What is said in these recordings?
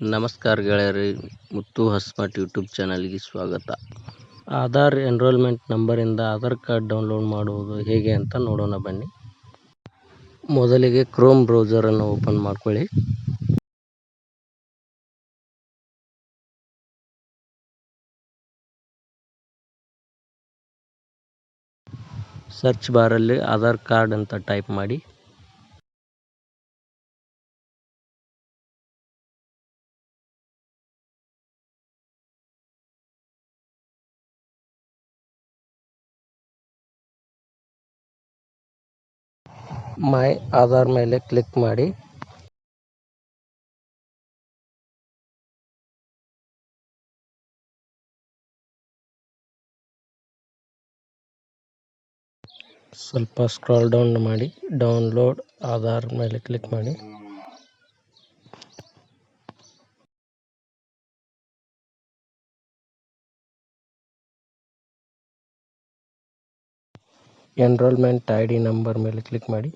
ನಮಸ್ಕಾರ ಗೆಳೆಯರಿ, ಮುತ್ತು ಹಸ್ಮಟ್ ಯೂಟ್ಯೂಬ್ ಚಾನಲ್ಗೆ ಸ್ವಾಗತ. ಆಧಾರ್ ಎನ್ರೋಲ್ಮೆಂಟ್ ನಂಬರಿಂದ ಆಧಾರ್ ಕಾರ್ಡ್ ಡೌನ್ಲೋಡ್ ಮಾಡುವುದು ಹೇಗೆ ಅಂತ ನೋಡೋಣ ಬನ್ನಿ. ಮೊದಲಿಗೆ ಕ್ರೋಮ್ ಬ್ರೌಸರನ್ನು ಓಪನ್ ಮಾಡ್ಕೊಳ್ಳಿ. ಸರ್ಚ್ ಬಾರಲ್ಲಿ ಆಧಾರ್ ಕಾರ್ಡ್ ಅಂತ ಟೈಪ್ ಮಾಡಿ. ಮೈ ಆಧಾರ್ ಮೇಲೆ ಕ್ಲಿಕ್ ಮಾಡಿ. ಸ್ವಲ್ಪ ಸ್ಕ್ರಾಲ್ ಡೌನ್ ಮಾಡಿ ಡೌನ್ಲೋಡ್ ಆಧಾರ್ ಮೇಲೆ ಕ್ಲಿಕ್ ಮಾಡಿ. ಎನ್ರೋಲ್ಮೆಂಟ್ ಐ ಡಿ ನಂಬರ್ ಮೇಲೆ ಕ್ಲಿಕ್ ಮಾಡಿ.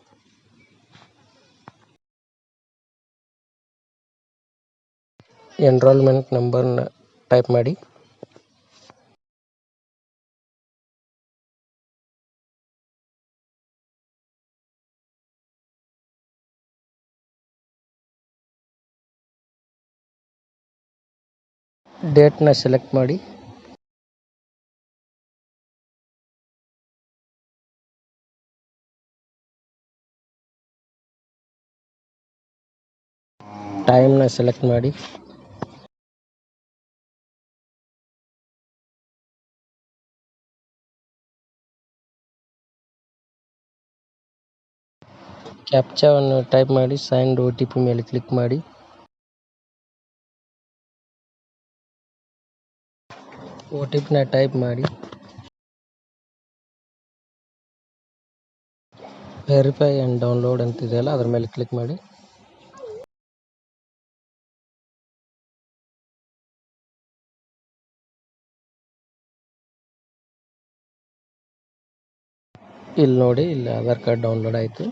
ಎನ್ರೋಲ್ಮೆಂಟ್ ನಂಬರ್ನ ಟೈಪ್ ಮಾಡಿ. ಡೇಟ್ನ ಸೆಲೆಕ್ಟ್ ಮಾಡಿ. ಟೈಮ್ನ ಸೆಲೆಕ್ಟ್ ಮಾಡಿ. ಕ್ಯಾಪ್ಚಾವನ್ನು ಟೈಪ್ ಮಾಡಿ, ಸೈನ್ಡ್ ಒ ಟಿ ಪಿ ಮೇಲೆ ಕ್ಲಿಕ್ ಮಾಡಿ. ಒ ಟಿ ಪಿನ ಟೈಪ್ ಮಾಡಿ. ವೆರಿಫೈ ಆ್ಯಂಡ್ ಡೌನ್ಲೋಡ್ ಅಂತಿದೆಯಲ್ಲ ಅದ್ರ ಮೇಲೆ ಕ್ಲಿಕ್ ಮಾಡಿ. ಇಲ್ಲಿ ನೋಡಿ, ಇಲ್ಲಿ ಆಧಾರ್ ಕಾರ್ಡ್ ಡೌನ್ಲೋಡ್ ಆಯಿತು.